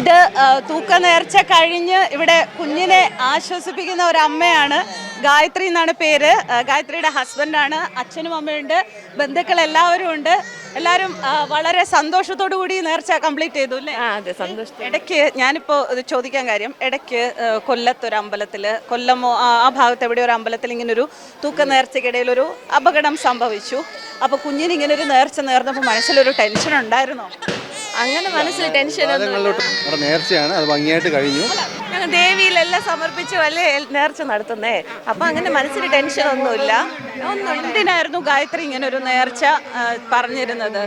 ഇത് തൂക്കനേർച്ച തൂക്ക നേർച്ച കഴിഞ്ഞ് ഇവിടെ കുഞ്ഞിനെ ആശ്വസിപ്പിക്കുന്ന ഒരു അമ്മയാണ് ഗായത്രി എന്നാണ് പേര്. ഗായത്രിയുടെ ഹസ്ബൻഡാണ് അച്ഛനും അമ്മയുണ്ട് ബന്ധുക്കൾ എല്ലാവരും ഉണ്ട്. എല്ലാവരും വളരെ സന്തോഷത്തോടു കൂടി നേർച്ച കംപ്ലീറ്റ് ചെയ്തു അല്ലേ? അതെ സന്തോഷം ഇടയ്ക്ക് ഞാനിപ്പോൾ ഇത് ചോദിക്കാൻ കാര്യം ഇടയ്ക്ക് കൊല്ലത്ത് കൊല്ലത്തൊരു അമ്പലത്തിൽ കൊല്ലമോ ആ ഭാഗത്ത് എവിടെ ഒരു അമ്പലത്തിൽ ഇങ്ങനെ ഒരു തൂക്ക നേർച്ചയ്ക്കിടയിൽ ഒരു അപകടം സംഭവിച്ചു. അപ്പോൾ കുഞ്ഞിന് ഇങ്ങനെ ഒരു നേർച്ച നേർന്നപ്പോൾ മനസ്സിലൊരു ടെൻഷൻ ഉണ്ടായിരുന്നോ അങ്ങനെ മനസ്സിൽ നമ്മുടെ നേർച്ചയാണ്. അത് ഭംഗിയായിട്ട് കഴിഞ്ഞു. ഞങ്ങൾ ദേവിയിലെല്ലാം സമർപ്പിച്ചു അല്ലേ നേർച്ച നടത്തുന്നേ. അപ്പൊ അങ്ങനെ മനസ്സിൽ ടെൻഷനൊന്നുമില്ല ഒന്നും എന്തിനായിരുന്നു ഗായത്രി ഇങ്ങനെ ഒരു നേർച്ച പറഞ്ഞിരുന്നത്?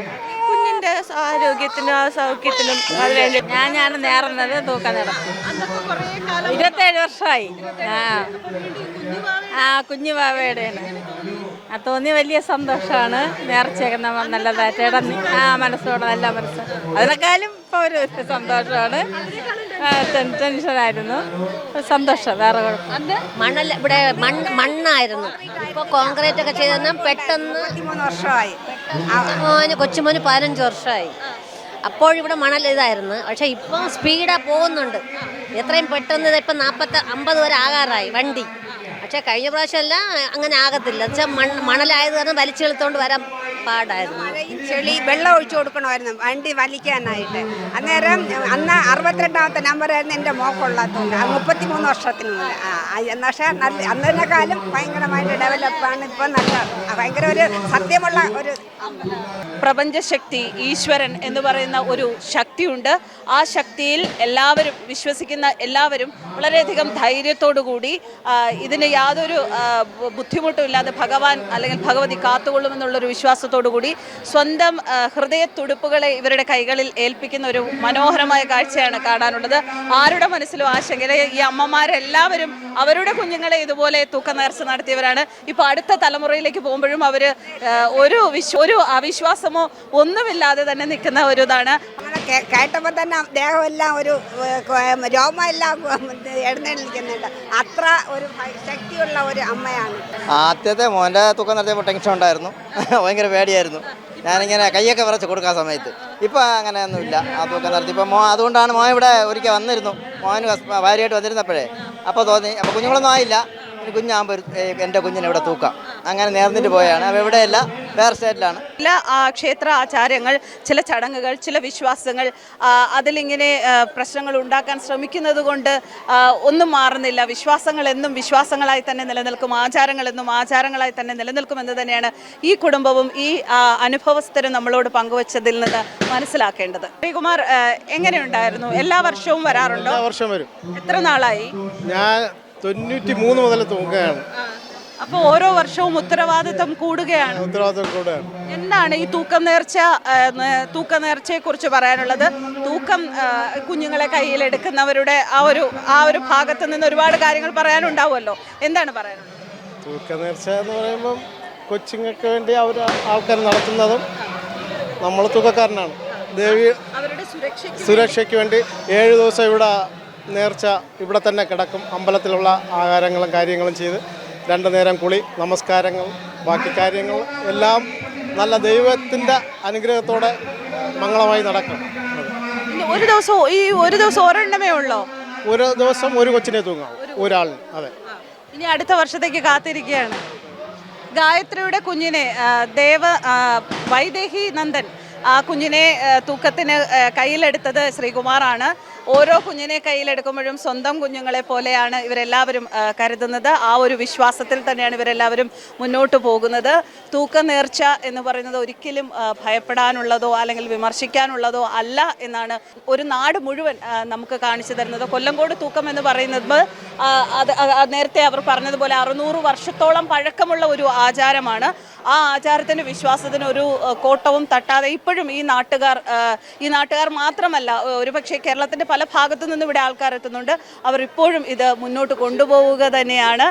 കുഞ്ഞിന്റെ ആരോഗ്യത്തിനും ആ സൗഖ്യത്തിനും അതിനുവേണ്ടി. ഞാൻ നേർന്നത് തൂക്കം നടത്തി ഇരുപത്തേഴ് വർഷമായി. ആ. ആ കുഞ്ഞു ബാവയുടെയാണ് ആ തോന്നി വലിയ സന്തോഷമാണ് നേർച്ചയൊക്കെ നമ്മൾ നല്ലതായിട്ട് ഇടന്നി ആ മനസ്സോടെ നല്ല മനസ്സ്. അതിനേക്കാളും ഇപ്പോൾ ഒരു സന്തോഷമാണ് ടെൻഷനായിരുന്നു സന്തോഷം വേറെ കുഴപ്പം. മണൽ ഇവിടെ മണ്ണ് മണ്ണായിരുന്നു. ഇപ്പൊ കോൺക്രീറ്റ് ഒക്കെ ചെയ്തെന്നാൽ പെട്ടെന്ന് മൂന്ന് വർഷമായി. മോന് കൊച്ചുമോന് പതിനഞ്ച് വർഷമായി. അപ്പോൾ ഇവിടെ മണൽ ഇതായിരുന്നു പക്ഷേ ഇപ്പോൾ സ്പീഡാ പോകുന്നുണ്ട്. എത്രയും പെട്ടെന്ന് ഇപ്പം നാൽപ്പത്തി അമ്പത് വരെ ആകാറായി വണ്ടി. പക്ഷെ കഴിഞ്ഞ പ്രാവശ്യമല്ല അങ്ങനെ ആകത്തില്ല. എന്നുവെച്ചാൽ മണ്ണ് മണലായത് കാരണം വലിച്ചെളുത്തോണ്ട് വരാൻ പാടായിരുന്നു. ചെളി വെള്ളം ഒഴിച്ചു കൊടുക്കണമായിരുന്നു വണ്ടി വലിക്കാനായിട്ട്. അന്നേരം അന്ന് അറുപത്തിരണ്ടാമത്തെ നമ്പറായിരുന്നു എന്റെ മോക്കുള്ളതുകൊണ്ട് മുപ്പത്തി മൂന്ന് വർഷത്തിന് പക്ഷേ നല്ല അന്നതിനേക്കാളും ഭയങ്കരമായിട്ട് ഡെവലപ്പാണ് ഇപ്പം നല്ല ഭയങ്കര ഒരു സത്യമുള്ള ഒരു പ്രപഞ്ചശക്തി ഈശ്വരൻ എന്ന് പറയുന്ന ഒരു ശക്തിയുണ്ട്. ആ ശക്തിയിൽ എല്ലാവരും വിശ്വസിക്കുന്ന എല്ലാവരും വളരെയധികം കൂടി ഇതിന് യാതൊരു ബുദ്ധിമുട്ടും ഇല്ലാതെ ഭഗവാൻ അല്ലെങ്കിൽ ഭഗവതി കാത്തുകൊള്ളുമെന്നുള്ളൊരു വിശ്വാസത്തോടു കൂടി സ്വന്തം ആ, ഹൃദയത്തുടുപ്പുകളെ ഇവരുടെ കൈകളിൽ ഏൽപ്പിക്കുന്ന ഒരു മനോഹരമായ കാഴ്ചയാണ് കാണാനുള്ളത്. ആരുടെ മനസ്സിലും ആശങ്കയില്ല. ഈ അമ്മമാരെല്ലാവരും അവരുടെ കുഞ്ഞുങ്ങളെ ഇതുപോലെ തൂക്കനേർച്ച നടത്തിയവരാണ്. ഇപ്പോൾ അടുത്ത തലമുറയിലേക്ക് പോകുമ്പോഴും അവർ ഒരു വിശ്വ ഒരു അവിശ്വാസമോ ഒന്നുമില്ലാതെ തന്നെ നിൽക്കുന്ന ഒരു ഇതാണ്. കേട്ടപ്പോൾ തന്നെ ദേഹമെല്ലാം ഒരു രോമെല്ലാം എഴുന്നേൽക്കുന്നുണ്ട്. അത്ര ഒരു ശക്തിയുള്ള ഒരു അമ്മയാണ്. ആദ്യത്തെ മോന്റെ തൂക്കം നടത്തിയപ്പോൾ ടെൻഷൻ ഉണ്ടായിരുന്നു. ഭയങ്കര പേടിയായിരുന്നു. ഞാനിങ്ങനെ കൈയൊക്കെ വിറച്ച് കൊടുക്കാൻ സമയത്ത്. ഇപ്പം അങ്ങനെയൊന്നുമില്ല. അതൊക്കെ നടത്തി ഇപ്പം മോ അതുകൊണ്ടാണ് മോൻ ഇവിടെ ഒരിക്കൽ വന്നിരുന്നു. മോന് ഭാര്യയായിട്ട് വന്നിരുന്നപ്പോഴേ. അപ്പോൾ തോന്നി അപ്പോൾ കുഞ്ഞുങ്ങളൊന്നും ആയില്ല. കുഞ്ഞാകുമ്പോൾ എന്റെ കുഞ്ഞിനെ ഇവിടെ തൂക്കാം. അങ്ങനെ നേർന്നിട്ട് പോയാണ്. അപ്പോൾ ഇവിടെയല്ല വേറെ സ്റ്റേറ്റിലാണ്. ചില ക്ഷേത്ര ആചാരങ്ങൾ ചില ചടങ്ങുകൾ ചില വിശ്വാസങ്ങൾ അതിലിങ്ങനെ പ്രശ്നങ്ങൾ ഉണ്ടാക്കാൻ ശ്രമിക്കുന്നത് കൊണ്ട് ഒന്നും മാറുന്നില്ല. വിശ്വാസങ്ങൾ എന്നും വിശ്വാസങ്ങളായി തന്നെ നിലനിൽക്കും. ആചാരങ്ങൾ എന്നും ആചാരങ്ങളായി തന്നെ നിലനിൽക്കുമെന്ന് തന്നെയാണ് ഈ കുടുംബവും ഈ അനുഭവസ്ഥരും നമ്മളോട് പങ്കുവച്ചതിൽ നിന്ന് മനസ്സിലാക്കേണ്ടത്. ശ്രീകുമാർ എങ്ങനെയുണ്ടായിരുന്നു? എല്ലാ വർഷവും വരാറുണ്ടോ? വർഷം വരും. എത്ര നാളായി? ഞാൻ തൊണ്ണൂറ്റി മൂന്ന് മുതൽ തൂക്കുകയാണ്. അപ്പോൾ ഓരോ വർഷവും ഉത്തരവാദിത്തം കൂടുകയാണ്. ഉത്തരവാദിത്വം കൂടുകയാണ്. എന്താണ് ഈ തൂക്കം നേർച്ച തൂക്കം നേർച്ചയെ കുറിച്ച് പറയാനുള്ളത്? തൂക്കം കുഞ്ഞുങ്ങളെ കയ്യിലെടുക്കുന്നവരുടെ ആ ഒരു ആ ഒരു ഭാഗത്ത് നിന്ന് ഒരുപാട് കാര്യങ്ങൾ പറയാനുണ്ടാവുമല്ലോ. എന്താണ് പറയാനുള്ളത്? തൂക്ക നേർച്ച എന്ന് പറയുമ്പം കൊച്ചുങ്ങൾക്ക് വേണ്ടി അവർ ആൾക്കാർ നടത്തുന്നതും നമ്മൾ തൂക്കക്കാരനാണ്. ദേവി സുരക്ഷയ്ക്ക് വേണ്ടി ഏഴ് ദിവസം ഇവിടെ നേർച്ച ഇവിടെ തന്നെ കിടക്കും. അമ്പലത്തിലുള്ള ആഹാരങ്ങളും കാര്യങ്ങളും ചെയ്ത് രണ്ട് നേരം കുളി നമസ്കാരങ്ങൾ ബാക്കി കാര്യങ്ങൾ എല്ലാം നല്ല ദൈവത്തിന്റെ അനുഗ്രഹത്തോടെ മംഗളമായി നടക്കും. ഒരു ദിവസം ഈ ഒരു ദിവസം ഒരെണ്ണമേ ഉള്ളോ? ഒരു ദിവസം ഒരു കൊച്ചിനെ തൂങ്ങാം ഒരാൾ അതെ. ഇനി അടുത്ത വർഷത്തേക്ക് കാത്തിരിക്കുകയാണ്. ഗായത്രിയുടെ കുഞ്ഞിനെ ദേവ വൈദേഹി നന്ദൻ ആ കുഞ്ഞിനെ തൂക്കത്തിന് കയ്യിലെടുത്തത് ശ്രീകുമാറാണ്. ഓരോ കുഞ്ഞിനെ കയ്യിലെടുക്കുമ്പോഴും സ്വന്തം കുഞ്ഞുങ്ങളെ പോലെയാണ് ഇവരെല്ലാവരും കരുതുന്നത്. ആ ഒരു വിശ്വാസത്തിൽ തന്നെയാണ് ഇവരെല്ലാവരും മുന്നോട്ട് പോകുന്നത്. തൂക്ക നേർച്ച എന്ന് പറയുന്നത് ഒരിക്കലും ഭയപ്പെടാനുള്ളതോ അല്ലെങ്കിൽ വിമർശിക്കാനുള്ളതോ അല്ല എന്നാണ് ഒരു നാട് മുഴുവൻ നമുക്ക് കാണിച്ചു തരുന്നത്. കൊല്ലങ്കോട് തൂക്കം എന്ന് പറയുന്നത് അത് നേരത്തെ അവർ പറഞ്ഞതുപോലെ അറുന്നൂറ് വർഷത്തോളം പഴക്കമുള്ള ഒരു ആചാരമാണ്. ആ ആചാരത്തിന് വിശ്വാസത്തിന് ഒരു കോട്ടവും തട്ടാതെ ഇപ്പോഴും ഈ നാട്ടുകാർ ഈ നാട്ടുകാർ മാത്രമല്ല ഒരുപക്ഷെ കേരളത്തിന്റെ പല ഭാഗത്തു നിന്നും ഇവിടെ ആൾക്കാർ എത്തുന്നുണ്ട്. അവർ ഇപ്പോഴും ഇത് മുന്നോട്ട് കൊണ്ടുപോവുക തന്നെയാണ്.